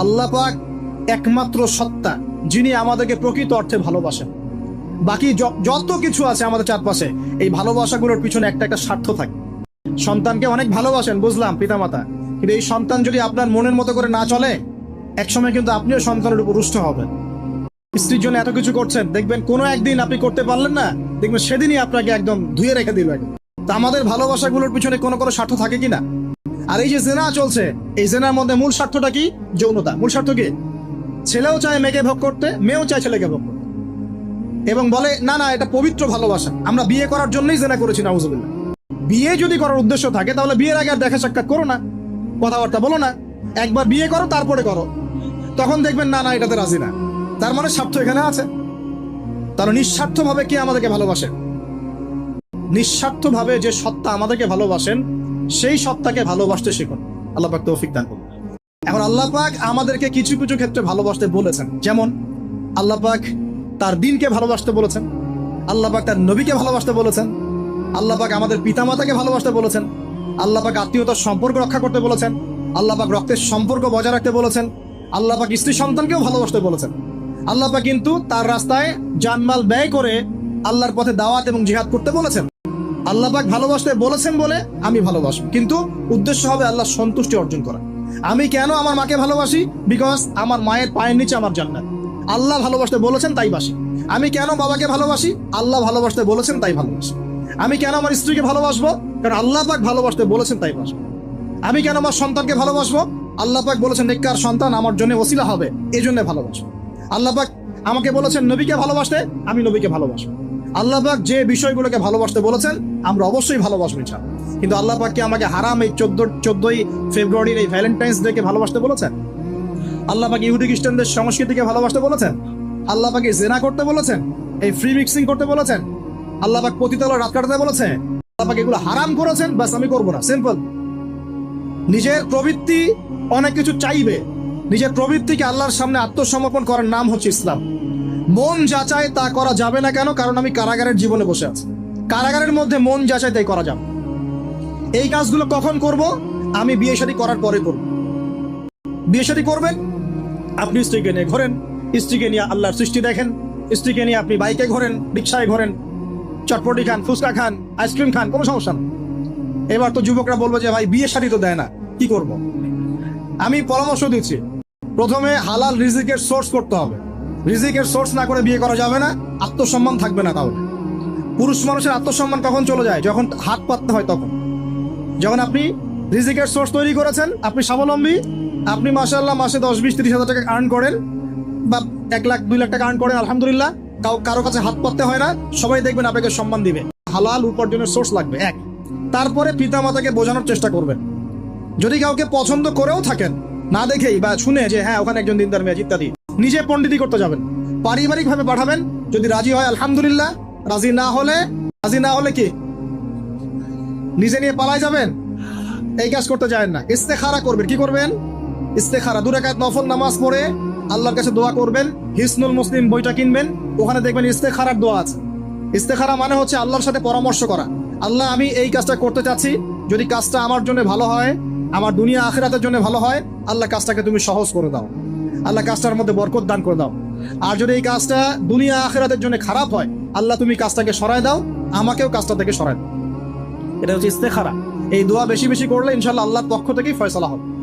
আল্লাহ পাক একমাত্র সত্তা, যিনি আমাদেরকে প্রকৃত অর্থে ভালোবাসেন। বাকি যত কিছু আছে আমাদের চারপাশে, এই ভালোবাসাগুলোর পিছনে একটা একটা স্বার্থ থাকে। সন্তানকে অনেক ভালোবাসেন, বুঝলাম, পিতামাতা। কিন্তু এই সন্তান যদি আপনার মনের মতো করে না চলে, একসময় কিন্তু আপনিও সন্তানের উপর রুষ্ট হবেন। স্ত্রীর জন্য এত কিছু করছেন, দেখবেন কোনো একদিন আপনি করতে পারলেন না, দেখবেন সেদিনই আপনাকে একদম ধুয়ে রেখে দিল তা আমাদের ভালোবাসাগুলোর পিছনে কোনো কোনো স্বার্থ থাকে কিনা আর এই যে জেনা চলছে, এই জেনার মধ্যে মূল স্বার্থটা কি? যৌনতা। মূল স্বার্থ কি? ছেলেও চায় মেয়েকে ভোগ করতে, মেয়েও চায় ছেলেকে ভোগ করতে। এবং বলে, না না, এটা পবিত্র ভালোবাসা। আমরা বিয়ে করার জন্যই জেনা করেছি, নাউজুবিল্লাহ। বিয়ে যদি করার উদ্দেশ্য থাকে, তাহলে বিয়ের আগে আর দেখা সাক্ষাৎ করো না। কথাবার্তা বলো না। একবার বিয়ে করো, তারপরে করো। তখন দেখবেন, না না, এটাতে রাজি না। তার মানে স্বার্থ এখানে আছে। তাহলে নিঃস্বার্থভাবে কে আমাদেরকে ভালোবাসে? নিঃস্বার্থভাবে যে সত্তা আমাদেরকে ভালোবাসেন সেই সত্তাকে ভালোবাসতে শিখুন। আল্লাহ পাক তৌফিক দান করুন। এখন আল্লাহ পাক আমাদেরকে কিছু কিছু ক্ষেত্রে ভালোবাসতে বলেছেন। যেমন, আল্লাহ পাক তার দিনকে ভালোবাসতে বলেছেন। আল্লাহ পাক তার নবীকে ভালোবাসতে বলেছেন। আল্লাহ পাক আমাদের পিতামাতাকে ভালোবাসতে বলেছেন। আল্লাহ পাক আত্মীয়তার সম্পর্ক রক্ষা করতে বলেছেন। আল্লাহ পাক রক্তের সম্পর্ক বজায় রাখতে বলেছেন। আল্লাহ পাক স্ত্রী সন্তানকেও ভালোবাসতে বলেছেন। আল্লাহ পাক কিন্তু তার রাস্তায় জানমাল ব্যয় করে আল্লাহর পথে দাওয়াত এবং জিহাদ করতে বলেছেন। আল্লাহ পাক ভালোবাসতে বলেছেন বলে আমি ভালোবাসি কিন্তু উদ্দেশ্য হবে আল্লাহ সন্তুষ্টি অর্জন করা। আমি কেন আমার মাকে ভালোবাসি? বিকজ আমার মায়ের পায়ের নিচে আমার জান্নাত। আল্লাহ ভালোবাসতে বলেছেন তাই বাসি। আমি কেন বাবাকে ভালোবাসি? আল্লাহ ভালোবাসতে বলেছেন তাই ভালোবাসি। আমি কেন আমার স্ত্রীকে ভালোবাসবো? কারণ আল্লাহ পাক ভালোবাসতে বলেছেন তাই বাসবো আমি কেন আমার সন্তানকে ভালোবাসবো? আল্লাহ পাক বলেছেন, নেককার সন্তান আমার জন্য ওসিলা হবে এই জন্য ভালোবাসবো। আল্লাহ পাক আমাকে বলেছেন, নবীকে ভালোবাসতে, আমি নবীকে ভালোবাসবো। আল্লাহ পাক যে বিষয়গুলোকে ভালোবাসতে বলেছেন, আমরা অবশ্যই ভালোবাসবো ইনশাআল্লাহ। কিন্তু আল্লাহ পাক কি আমাকে হারাম এই চোদ্দ, চোদ্দই ফেব্রুয়ারির এই ভ্যালেন্টাইন্স ডে কে ভালোবাসতে বলেছেন? আল্লাহ পাক ইহুদি খ্রিস্টানদের সংস্কৃতিকে ভালোবাসতে বলেছেন? আল্লাহ পাকে জেনা করতে বলেছেন? এই ফ্রি মিক্সিং করতে বলেছেন? আল্লাহ পাক পতিতালয় রাত কাটাতে বলেছেন? আল্লাহ পাক এগুলো হারাম করেছেন? বাস আমি করব না। সিম্পল নিজের প্রবৃত্তি অনেক কিছু চাইবে। নিজের প্রবৃত্তিকে আল্লাহর সামনে আত্মসমর্পণ করার নাম হচ্ছে ইসলাম। মন যাচাই তা করা যাবে না কেন? কারণ আমি কারাগারের জীবনে বসে আছি। কারাগারের মধ্যে মন যাচাই তাই করা যাবে। এই কাজগুলো কখন করব? আমি বিয়ে শাদী করার পরে করব। বিয়ে শাদী করবেন? আপনি স্ত্রীকে নিয়ে ঘোরেন। স্ত্রীকে নিয়ে আল্লাহর সৃষ্টি দেখেন। স্ত্রীকে নিয়ে আপনি বাইকে ঘোরেন, রিক্সায় ঘোরেন, চটপটি খান, ফুচকা খান, আইসক্রিম খান, কোনো সমস্যা নেই এবার তো যুবকরা বলব যে, ভাই, বিয়ে শাদী তো দেয় না। কি করব? আমি পরামর্শ দিচ্ছি। প্রথমে হালাল রিজিকের সোর্স করতে হবে। রিজিকের সোর্স না করে বিয়ে করা যাবে না, আত্মসম্মান থাকবে না তাহলে। পুরুষ মানুষের আত্মসম্মান কখন চলে যায়? যখন হাত পাততে হয় তখন। যখন আপনি রিজিকের সোর্স তৈরি করেছেন, আপনি স্বাবলম্বী, আপনি মাসাল্লাহ মাসে দশ, বিশ, তিরিশ হাজার টাকা আর্ন করেন বা এক লাখ, দুই লাখ টাকা আর্ন করেন, আলহামদুলিল্লাহ, কাউ কারও কাছে হাত পাততে হয় না, সবাই দেখবেন আপনাকে সম্মান দিবে। হালাল উপার্জনের সোর্স লাগবে, এক। তারপরে পিতা মাতাকে বোঝানোর চেষ্টা করবেন। যদি কাউকে পছন্দ করেও থাকেন, না দেখেই বা শুনে যে হ্যাঁ ওখানে একজন দিনদার মেয়ে, ইত্যাদি। নিজে পণ্ডিতি করতে যাবেন। পারিবারিক ভাবে পাঠাবেন, যদি রাজি হয়, আলহামদুলিল্লাহ। রাজি না হলে, রাজি না হলে কি? নিজে নিয়ে পালাই যাবেন? এই কাজ করতে যায় না। ইস্তেখারা করবেন। কি করবেন? ইস্তেখারা। দু রাকাত নফল নামাজ পড়ে আল্লাহর কাছে দোয়া করবেন। হিসনুল মুসলিম বইটা কিনবেন। ওখানে দেখবেন ইস্তেখারার দোয়া আছে। ইস্তেখারা মানে হচ্ছে আল্লাহর সাথে পরামর্শ করা। আল্লাহ, আমি এই কাজটা করতে চাচ্ছি। যদি কাজটা আমার জন্য ভালো হয়, আমার দুনিয়া আখেরাতের জন্য ভালো হয়, আল্লাহ কাজটাকে তুমি সহজ করে দাও। আল্লাহ কাজটার মধ্যে বরকত দান করে দাও। আর যদি এই কাজটা দুনিয়া আখেরাতের জন্য খারাপ হয়, আল্লাহ তুমি কাজটাকে সরায় দাও, আমাকেও কাজটা থেকে সরায় দাও। এটা হচ্ছে ইস্তেখারা। এই দোয়া বেশি বেশি করলে ইনশাল্লাহ আল্লাহর পক্ষ থেকেই ফয়সলা হবে।